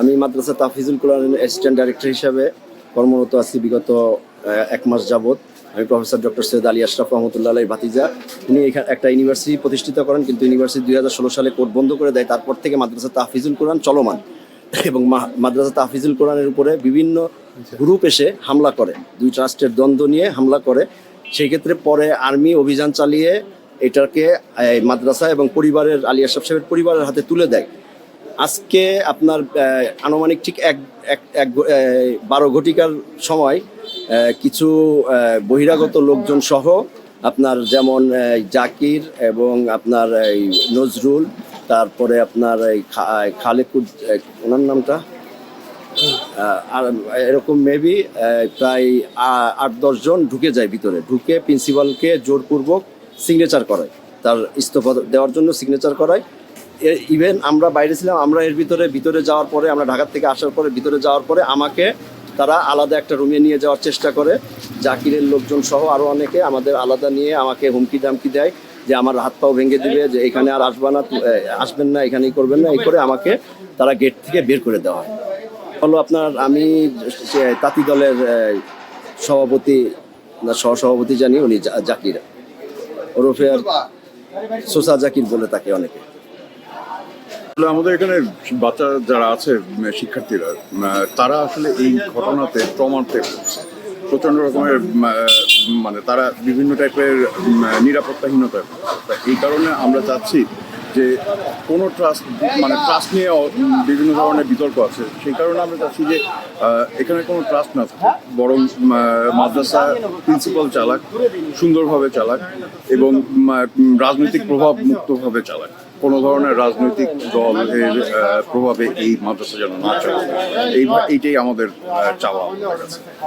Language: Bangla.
আমি মাদ্রাসা তাফিজুল কোরআন অ্যাসিস্ট্যান্ট ডাইরেক্টর হিসাবে কর্মরত আছি বিগত এক মাস যাবত আমি প্রফেসর ডক্টর সৈয়দ আলী আশরাফ রহমতুল্লাহ ভাতিজা। উনি এখানে একটা ইউনিভার্সিটি প্রতিষ্ঠিত করেন, কিন্তু ইউনিভার্সিটি দুই হাজার ষোলো সালে কোর্ট বন্ধ করে দেয়। তারপর থেকে মাদ্রাসা তাহফিজুল কোরআন চলমান। এবং মাদ্রাসা তাহফিজুল কোরআনের উপরে বিভিন্ন গ্রুপ এসে হামলা করে। দুই ট্রাস্টের দ্বন্দ্ব নিয়ে হামলা করে। সেই ক্ষেত্রে পরে আর্মি অভিযান চালিয়ে এটাকে মাদ্রাসা এবং পরিবারের আলী আশরাফ সাহেবের পরিবারের হাতে তুলে দেয়। আজকে আপনার আনুমানিক ঠিক এক এক বারো ঘটিকার সময় কিছু বহিরাগত লোকজন সহ আপনার যেমন জাকির এবং আপনার এই নজরুল, তারপরে আপনার এই খালেকুদ ওনার নামটা? আর এরকম মেবি প্রায় আট দশজন ঢুকে যায় ভিতরে। ঢুকে প্রিন্সিপালকে জোরপূর্বক সিগনেচার করায়। তার ইস্তফা দেওয়ার জন্য সিগনেচার করায়। ইভেন আমরা বাইরে ছিলাম আমরা এর ভিতরে ভিতরে যাওয়ার পরে আমরা ঢাকা থেকে আসার পরে ভিতরে যাওয়ার পরে আমাকে তারা আলাদা একটা রুমে নিয়ে যাওয়ার চেষ্টা করে। জাকিরের লোকজন সহ আরও অনেকে আমাদের আলাদা নিয়ে আমাকে হুমকি দামকি দেয় যে আমার হাত পাও ভেঙে দিবে যে এখানে আর আসবা না আসবেন না এখানেই করবেন না এই করে আমাকে তারা গেট থেকে বের করে দেওয়া হয়। হলো আপনার আমি তাঁতি দলের সভাপতি না সহসভাপতি জানি উনি জাকির। ওরফে আর সোসা জাকির বলে তাকে অনেকে। আমাদের এখানে বাচ্চা যারা আছে শিক্ষার্থীরা তারা আসলে এই ঘটনাতে ট্রমাতে পড়ছে প্রচণ্ড রকমের মানে তারা বিভিন্ন টাইপের উম, নিরাপত্তাহীনতায় এই কারণে আমরা চাচ্ছি যে কোনো ট্রাস্ট মানে ট্রাস্ট নিয়ে বিভিন্ন ধরনের বিতর্ক আছে। সেই কারণে আমরা চাচ্ছি যে এখানে কোনো ট্রাস্ট না থাকে বরং মাদ্রাসা প্রিন্সিপাল চালাক সুন্দরভাবে চালাক এবং রাজনৈতিক প্রভাব মুক্তভাবে চালাক। কোনো ধরনের রাজনৈতিক দলের প্রভাবে এই মাদ্রাসা যেন না চলে। এই এইটাই আমাদের চাওয়া